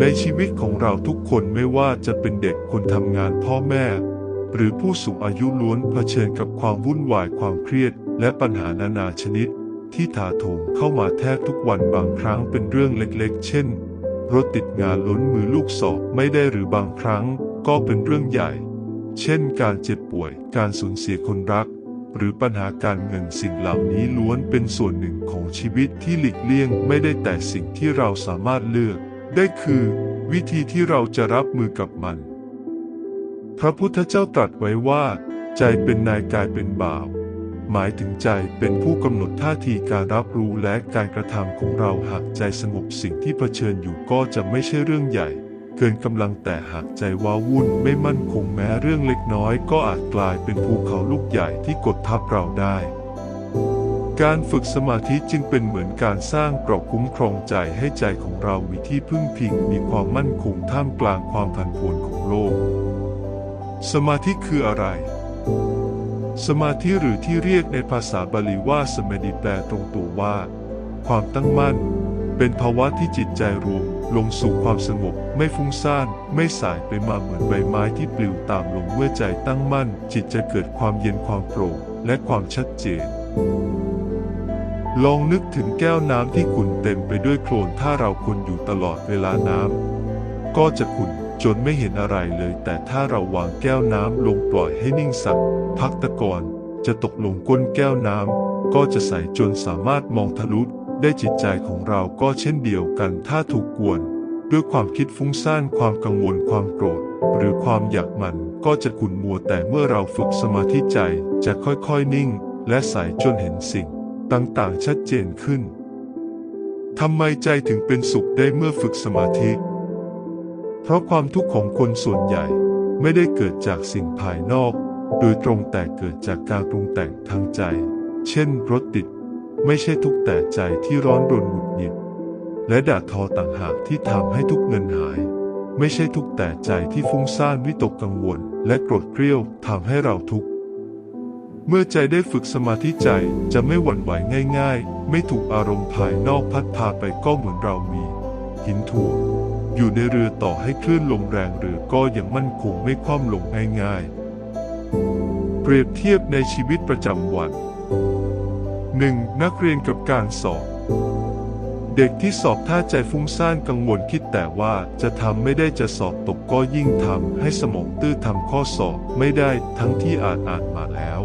ในชีวิตของเราทุกคนไม่ว่าจะเป็นเด็กคนทำงานพ่อแม่ หรือผู้สูงอายุล้วนเผชิญกับความวุ่นวายความเครียด และปัญหานานาชนิด ที่ถาโถมเข้ามาแทบทุกวันบางครั้งเป็นเรื่องเล็กๆ เช่น รถติดงานล้นมือลูกสอบไม่ได้หรือบางครั้งก็เป็นเรื่องใหญ่ เช่น การเจ็บป่วยการสูญเสียคนรัก หรือปัญหาการเงินสิ่งเหล่านี้ล้วนเป็นส่วนหนึ่งของชีวิตที่หลีกเลี่ยงไม่ได้แต่สิ่งที่เราสามารถเลือก ได้คือ วิธีที่เราจะรับมือกับมัน พระพุทธเจ้าตรัสไว้ว่า ใจเป็นนายกายเป็นบ่าว หมายถึงใจเป็นผู้กำหนดท่าทีการรับรู้และการกระทำของเราหากใจสงบสิ่งที่เผชิญอยู่ก็จะไม่ใช่เรื่องใหญ่ เกินกำลังแต่หากใจว้าวุ่นไม่มั่นคงแม้เรื่องเล็กน้อย ก็อาจกลายเป็นภูเขาลูกใหญ่ที่กดทับเราได้ การฝึกสมาธิจึงเป็นเหมือนการสร้างเกราะคุ้มครองใจให้ใจของเรามีที่พึ่งพิงมีความมั่นคงท่ามกลางความผันผวนของโลก สมาธิคืออะไร สมาธิหรือที่เรียกในภาษาบาลีว่าสมาธิแปลตรงตัวว่า ความตั้งมั่น เป็นภาวะที่จิตใจรวมลงสู่ความสงบไม่ฟุ้งซ่าน ไม่สายไปมาเหมือนใบไม้ที่ปลิวตามลมเมื่อใจตั้งมั่น จิตจะเกิดความเย็นความโปร่งและความชัดเจน ลองนึกถึงแก้วน้ำที่ขุ่นเต็มไปด้วยโคลนถ้าเราคนอยู่ตลอดเวลาน้ำก็จะขุ่นจนไม่เห็นอะไรเลย แต่ถ้าเราวางแก้วน้ำลงปล่อยให้นิ่งสักพักตะกอนจะตกลงก้นแก้วน้ำก็จะใสจนสามารถมองทะลุได้จิตใจของเราก็เช่นเดียวกันถ้าถูกกวน ด้วยความคิดฟุ้งซ่านความกังวลความโกรธ หรือความอยากมันก็จะขุ่นมัวแต่เมื่อเราฝึกสมาธิใจจะค่อยๆนิ่ง และใสจนเห็นสิ่ง ต่างๆ ชัดเจนขึ้น ทำไมใจถึงเป็นสุขได้เมื่อฝึกสมาธิ เพราะความทุกข์ของคนส่วนใหญ่ไม่ได้เกิดจากสิ่งภายนอก โดยตรงแต่เกิดจากการปรุงแต่งทางใจ เช่นรถติด ไม่ใช่ทุกแต่ใจที่ร้อนรนหงุดหงิด และด่าทอต่างหากที่ทำให้ทุกเงินหาย ไม่ใช่ทุกแต่ใจที่ฟุ้งซ่านวิตกกังวล และโกรธเกรี้ยวทำให้เราทุกข์ เมื่อใจได้ฝึกสมาธิใจจะไม่หวั่นไหวง่าย ๆ ไม่ถูกอารมณ์ภายนอกพัดพาไปก็เหมือนเรามี หินถ่วงอยู่ในเรือต่อให้คลื่นลมแรงเรือก็ยังมั่นคงไม่คว่ำลงง่ายๆ เปรียบเทียบในชีวิตประจำวัน 1. นักเรียนกับการสอบ เด็กที่สอบถ้าใจฟุ้งซ่านกังวลคิดแต่ว่าจะทำไม่ได้จะสอบตกก็ยิ่งทำให้สมองตื้อทำข้อสอบไม่ได้ทั้งที่อ่านอ่านมาแล้ว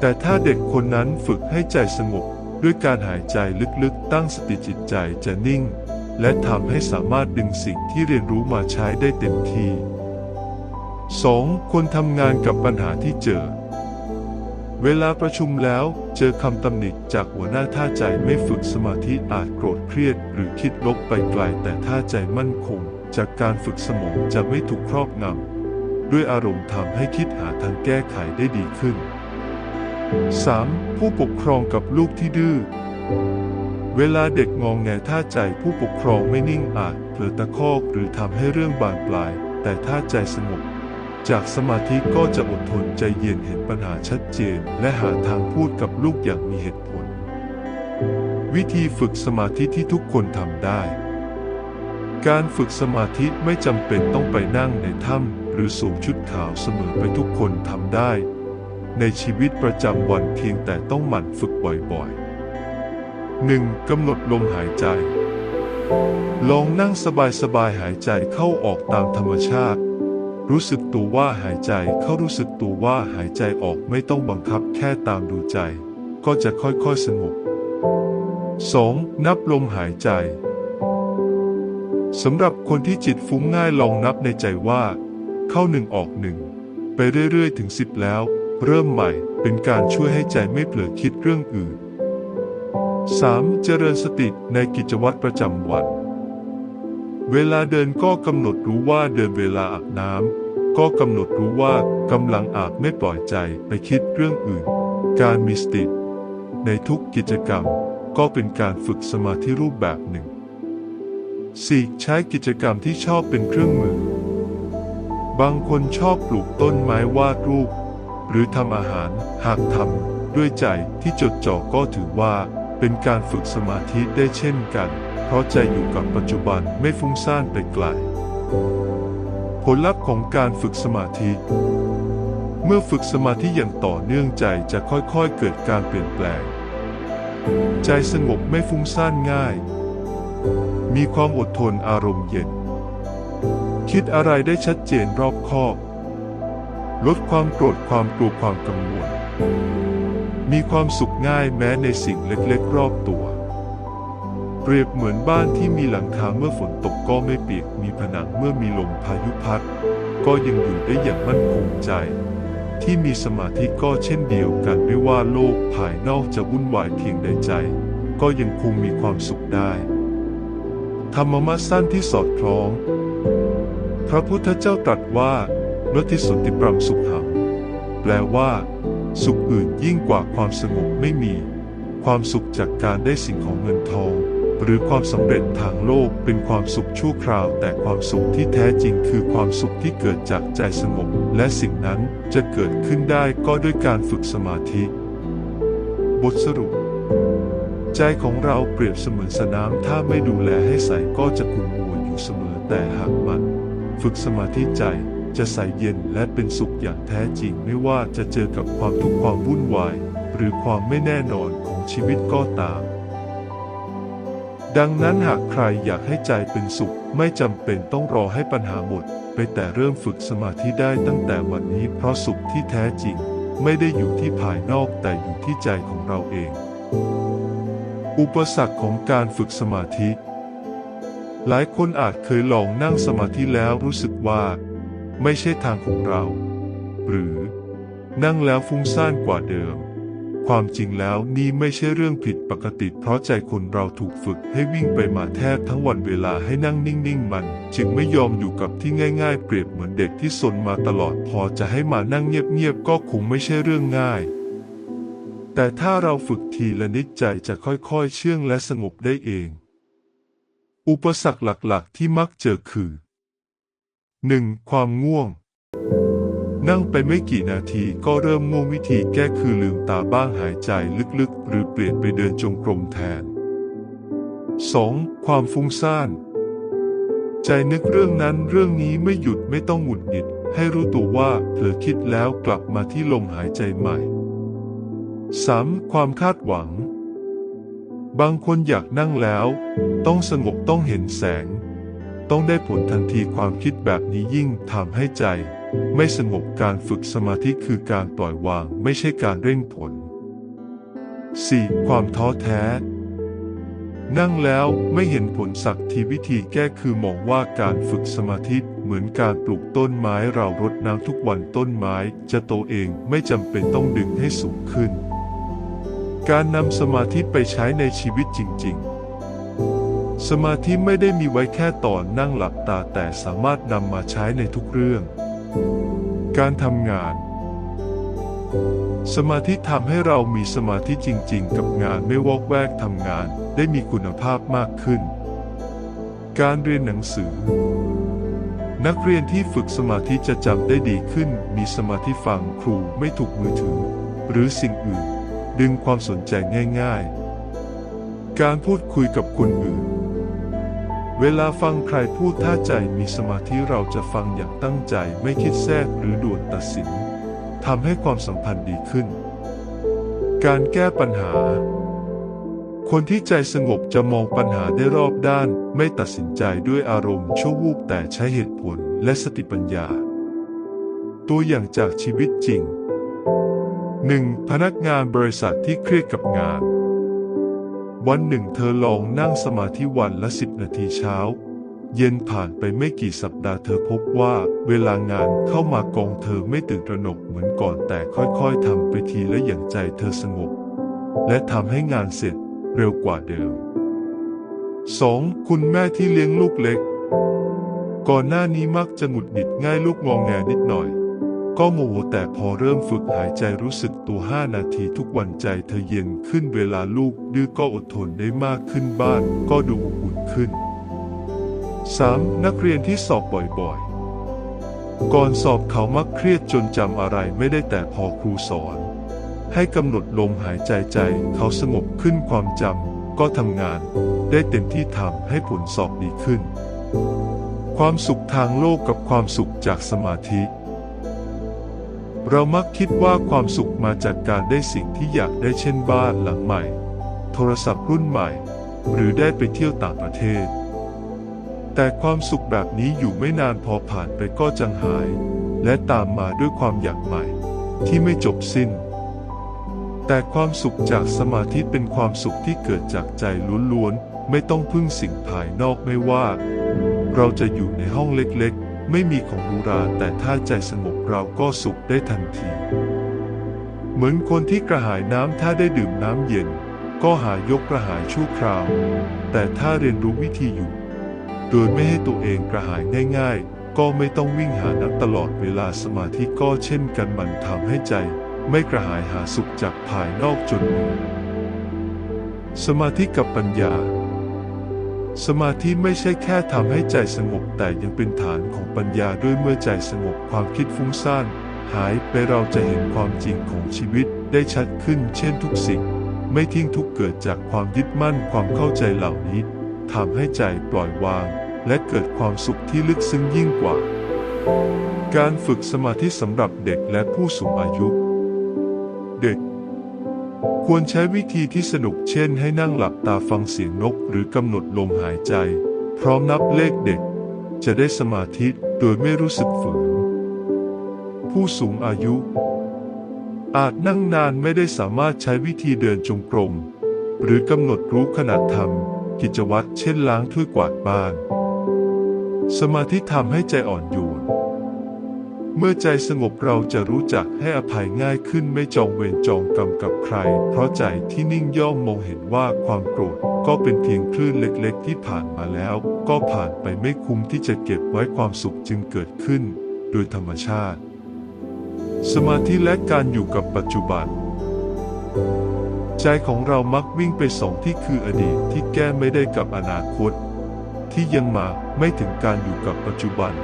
แต่ถ้าเด็กคนนั้นฝึกให้ใจสงบด้วยการหายใจลึกๆ ตั้งสติจิตใจจะนิ่ง และทำให้สามารถดึงสิ่งที่เรียนรู้มาใช้ได้เต็มที่ 2. คนทำงานกับปัญหาที่เจอ เวลาประชุมแล้วเจอคำตำหนิจากหัวหน้าท่าใจไม่ฝึกสมาธิอาจโกรธเครียด หรือคิดลบไปไกลแต่ถ้าใจมั่นคง จากการฝึกสมองจะไม่ถูกครอบงำด้วยอารมณ์ทำให้คิดหาทางแก้ไขได้ดีขึ้น 3. ผู้ปกครองกับลูกที่ดื้อ เวลาเด็กงองแงท่าใจผู้ปกครองไม่นิ่งอาจเผลอตะคอกหรือทำให้เรื่องบานปลาย แต่ถ้าใจสงบจากสมาธิก็จะอดทนใจเย็นเห็นปัญหาชัดเจน และหาทางพูดกับลูกอย่างมีเหตุผล วิธีฝึกสมาธิที่ทุกคนทำได้ การฝึกสมาธิไม่จำเป็นต้องไปนั่งในถ้ำหรือสวมชุดขาวเสมอไปทุกคนทำได้ ในชีวิตประจำวันเพียงแต่ต้องหมั่นฝึกบ่อยๆ 1. กำหนดลมหายใจ ลองนั่งสบายๆ หายใจเข้าออกตามธรรมชาติ รู้สึกตัวว่าหายใจเข้ารู้สึกตัวว่าหายใจออกไม่ต้องบังคับแค่ตามดูใจ ก็จะค่อยๆสงบ 2. นับลมหายใจสำหรับคนที่จิตฟุ้งง่ายลองนับในใจว่า เข้าหนึ่งออกหนึ่งไปเรื่อยๆ ถึงสิบแล้ว เริ่มใหม่เป็นการช่วยให้ใจไม่เผลอคิดเรื่องอื่น 3. เจริญสติในกิจวัตรประจำวัน เวลาเดินก็กำหนดรู้ว่าเดินเวลาอาบน้ำก็กำหนดรู้ว่ากำลังอาบไม่ปล่อยใจไปคิดเรื่องอื่น การมีสติ ในทุกกิจกรรมก็เป็นการฝึกสมาธิรูปแบบหนึ่ง 4. ใช้กิจกรรมที่ชอบเป็นเครื่องมือ บางคนชอบปลูกต้นไม้วาดรูป หรือทำอาหาร หากทำด้วยใจที่จดจ่อก็ถือว่า เป็นการฝึกสมาธิได้เช่นกัน เพราะใจอยู่กับปัจจุบันไม่ฟุ้งซ่านไปไกล ผลลัพธ์ของการฝึกสมาธิ เมื่อฝึกสมาธิอย่างต่อเนื่องใจจะค่อยๆเกิดการเปลี่ยนแปลง ใจสงบไม่ฟุ้งซ่านง่าย มีความอดทนอารมณ์เย็น คิดอะไรได้ชัดเจนรอบคอบ ลดความโกรธความกลัวความกังวล มีความสุขง่ายแม้ในสิ่งเล็กๆ รอบตัว เปรียบเหมือนบ้านที่มีหลังคาเมื่อฝนตกก็ไม่เปียก มีผนังเมื่อมีลมพายุพัด ก็ยังอยู่ได้อย่างมั่นคงใจ ที่มีสมาธิก็เช่นเดียวกันไม่ว่าโลกภายนอกจะวุ่นวายเพียงใดใจ ก็ยังคงมีความสุขได้ ธรรมมาสั้นที่สอดคล้อง พระพุทธเจ้าตรัสว่า นทิสุติปรมสุขหังแปลว่า สุขอื่นยิ่งกว่าความสงบไม่มี ความสุขจากการได้สิ่งของเงินทอง หรือความสำเร็จทางโลกเป็นความสุขชั่วคราว แต่ความสุขที่แท้จริงคือความสุขที่เกิดจากใจสงบ และสิ่งนั้นจะเกิดขึ้นได้ก็ด้วยการฝึกสมาธิ บทสรุป ใจของเราเปรียบเสมือนสนามถ้าไม่ดูแลให้ใสก็จะขุ่นมัวอยู่เสมอแต่หากมัน ฝึกสมาธิใจ จะใสเย็นและเป็นสุขอย่างแท้จริงไม่ว่าจะเจอกับความทุกข์ความวุ่นวาย หรือความไม่แน่นอนของชีวิตก็ตาม ดังนั้นหากใครอยากให้ใจเป็นสุขไม่จำเป็นต้องรอให้ปัญหาหมด ไปแต่เริ่มฝึกสมาธิได้ตั้งแต่วันนี้เพราะสุขที่แท้จริง ไม่ได้อยู่ที่ภายนอกแต่อยู่ที่ใจของเราเอง อุปสรรคของการฝึกสมาธิ หลายคนอาจเคยลองนั่งสมาธิแล้วรู้สึกว่า ไม่ใช่ทางของเรา หรือ นั่งแล้วฟุ้งซ่านกว่าเดิม ความจริงแล้วนี่ไม่ใช่เรื่องผิดปกติ เพราะใจคนเราถูกฝึกให้วิ่งไปมาแทบทั้งวันเวลาให้นั่งนิ่งๆมัน จึงไม่ยอมอยู่กับที่ง่ายๆ เปรียบเหมือนเด็กที่สนมาตลอดพอจะให้มานั่งเงียบๆก็คงไม่ใช่เรื่องง่าย แต่ถ้าเราฝึกทีละนิดใจจะค่อยๆ เชื่องและสงบได้เอง อุปสรรคหลักๆ ที่มักเจอคือ 1. ความง่วง นั่งไปไม่กี่นาทีก็เริ่มง่วงวิธีแก้คือลืมตาบ้างหายใจลึกๆ หรือเปลี่ยนไปเดินจงกรมแทน 2. ความฟุ้งซ่าน ใจนึกเรื่องนั้นเรื่องนี้ไม่หยุดไม่ต้องหงุดหงิด ให้รู้ตัวว่าเผลอคิดแล้วกลับมาที่ลมหายใจใหม่ 3. ความคาดหวัง บางคนอยากนั่งแล้ว ต้องสงบต้องเห็นแสง ต้องได้ผลทันทีความคิดแบบนี้ยิ่งทำให้ใจ ไม่สงบการฝึกสมาธิคือการปล่อยวางไม่ใช่การเร่งผล 4. ความท้อแท้ นั่งแล้วไม่เห็นผลสักทีวิธีแก้คือมองว่าการฝึกสมาธิเหมือนการปลูกต้นไม้เรารดน้ำทุกวันต้นไม้จะโตเองไม่จำเป็นต้องดึงให้สูงขึ้น การนำสมาธิไปใช้ในชีวิตจริง ๆ สมาธิไม่ได้มีไว้แค่ตอนนั่งหลับตาแต่สามารถนำมาใช้ในทุกเรื่อง การทำงาน สมาธิทำให้เรามีสมาธิจริง ๆ กับงานไม่วอกแวกทำงานได้มีคุณภาพมากขึ้น การเรียนหนังสือ นักเรียนที่ฝึกสมาธิจะจำได้ดีขึ้น มีสมาธิฟังครูไม่ถูกมือถือ หรือสิ่งอื่น ดึงความสนใจง่าย ๆการพูดคุยกับคนอื่น เวลาฟังใครพูดถ้าใจมีสมาธิเราจะฟังอย่างตั้งใจไม่คิดแทรกหรือด่วนตัดสินทำให้ความสัมพันธ์ดีขึ้น การแก้ปัญหา คนที่ใจสงบจะมองปัญหาได้รอบด้าน ไม่ตัดสินใจด้วยอารมณ์ชั่ววูบแต่ใช้เหตุผลและสติปัญญา ตัวอย่างจากชีวิตจริง 1. พนักงานบริษัทที่เครียดกับงาน วันหนึ่งเธอลองนั่งสมาธิวันละสิบนาทีเช้า เย็นผ่านไปไม่กี่สัปดาห์เธอพบว่าเวลางานเข้ามากองเธอไม่ตื่นตระหนกเหมือนก่อนแต่ค่อยๆทำไปทีละอย่างใจเธอสงบ และทำให้งานเสร็จเร็วกว่าเดิม 2. คุณแม่ที่เลี้ยงลูกเล็ก ก่อนหน้านี้มักจะหงุดหงิดง่ายลูกงองแงนิดหน่อย ก็โมโหแต่พอเริ่มฝึกหายใจรู้สึกตัวห้านาทีทุกวันใจเธอเย็นขึ้นเวลาลูกดื้อก็อดทนได้มากขึ้นบ้านก็ดูอบอุ่นขึ้น 3. นักเรียนที่สอบบ่อยๆ ก่อนสอบเขามักเครียดจนจำอะไรไม่ได้แต่พอครูสอน ให้กำหนดลมหายใจใจเขาสงบขึ้นความจำก็ทำงาน ได้เต็มที่ทำให้ผลสอบดีขึ้น ความสุขทางโลกกับความสุขจากสมาธิ เรามักคิดว่าความสุขมาจากการได้สิ่งที่อยากได้เช่นบ้านหลังใหม่ โทรศัพท์รุ่นใหม่ หรือได้ไปเที่ยวต่างประเทศ แต่ความสุขแบบนี้อยู่ไม่นานพอผ่านไปก็จางหาย และตามมาด้วยความอยากใหม่ ที่ไม่จบสิ้น แต่ความสุขจากสมาธิเป็นความสุขที่เกิดจากใจล้วนๆไม่ต้องพึ่งสิ่งภายนอกไม่ว่า เราจะอยู่ในห้องเล็กๆ ไม่มีของหรูหราแต่ถ้าใจสงบ เราก็สุขได้ทันที เหมือนคนที่กระหายน้ำถ้าได้ดื่มน้ำเย็น ก็หายกกระหายชั่วคราว แต่ถ้าเรียนรู้วิธีอยู่ โดยไม่ให้ตัวเองกระหายง่ายๆ ก็ไม่ต้องวิ่งหาน้ำตลอดเวลาสมาธิก็เช่นกันมันทำให้ใจ ไม่กระหายหาสุขจากภายนอกจนเหนื่อสมาธิกับปัญญา สมาธิไม่ใช่แค่ทำให้ใจสงบแต่ยังเป็นฐานของปัญญาด้วยเมื่อใจสงบความคิดฟุ้งซ่านหายไปเราจะเห็นความจริงของชีวิตได้ชัดขึ้นเช่นทุกสิ่ง ไม่ทิ้งทุกเกิดจากความยึดมั่นความเข้าใจเหล่านี้ทำให้ใจปล่อยวาง และเกิดความสุขที่ลึกซึ้งยิ่งกว่า การฝึกสมาธิสำหรับเด็กและผู้สูงอายุ ควรใช้วิธีที่สนุกเช่นให้นั่งหลับตาฟังเสียงนกหรือกำหนดลมหายใจ พร้อมนับเลขเด็ก จะได้สมาธิโดยไม่รู้สึกฝืน ผู้สูงอายุ อาจนั่งนานไม่ได้สามารถใช้วิธีเดินจงกรม หรือกำหนดรู้ขณะทำกิจวัตรเช่นล้างถ้วยกวาดบ้าน สมาธิทำให้ใจอ่อนโยน เมื่อใจสงบเราจะรู้จักให้อภัยง่ายขึ้นไม่จองเวรจองกรรมกับใคร เพราะใจที่นิ่งย่อมมองเห็นว่าความโกรธก็เป็นเพียงคลื่นเล็กๆ ที่ผ่านมาแล้ว ก็ผ่านไปไม่คุ้มที่จะเก็บไว้ความสุขจึงเกิดขึ้น โดยธรรมชาติ สมาธิและการอยู่กับปัจจุบัน ใจของเรามักวิ่งไปสองที่คืออดีตที่แก้ไม่ได้กับอนาคต ที่ยังมาไม่ถึงการอยู่กับปัจจุบัน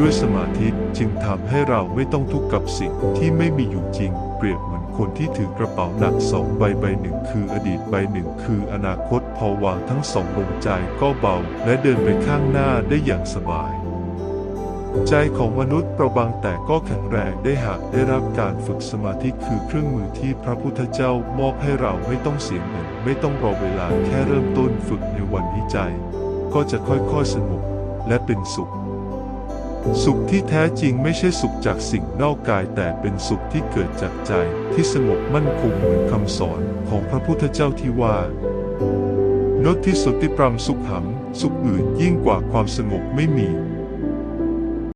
ด้วยสมาธิจึงทำให้เราไม่ต้องทุกข์กับสิ่งที่ไม่มีอยู่จริง เปรียบเหมือนคนที่ถือกระเป๋าหนักสองใบใบหนึ่งคืออดีตใบหนึ่งคืออนาคตพอวางทั้งสองลงใจก็เบา และเดินไปข้างหน้าได้อย่างสบายใจของมนุษย์เปราะบางแต่ก็แข็งแรงได้หากได้รับการฝึกสมาธิคือเครื่องมือที่พระพุทธเจ้ามอบให้เราไม่ต้องเสียเงินไม่ต้องรอเวลาแค่เริ่มต้นฝึกในวันนี้ใจ ก็จะค่อยๆสงบและเป็นสุข สุขที่แท้จริงไม่ใช่สุขจากสิ่งนอกกายแต่เป็นสุขที่เกิดจากใจที่สงบมั่นคงเหมือนคำสอนของพระพุทธเจ้าที่ว่านที่สุติปรมสุขหำสุขอื่นยิ่งกว่าความสงบไม่มี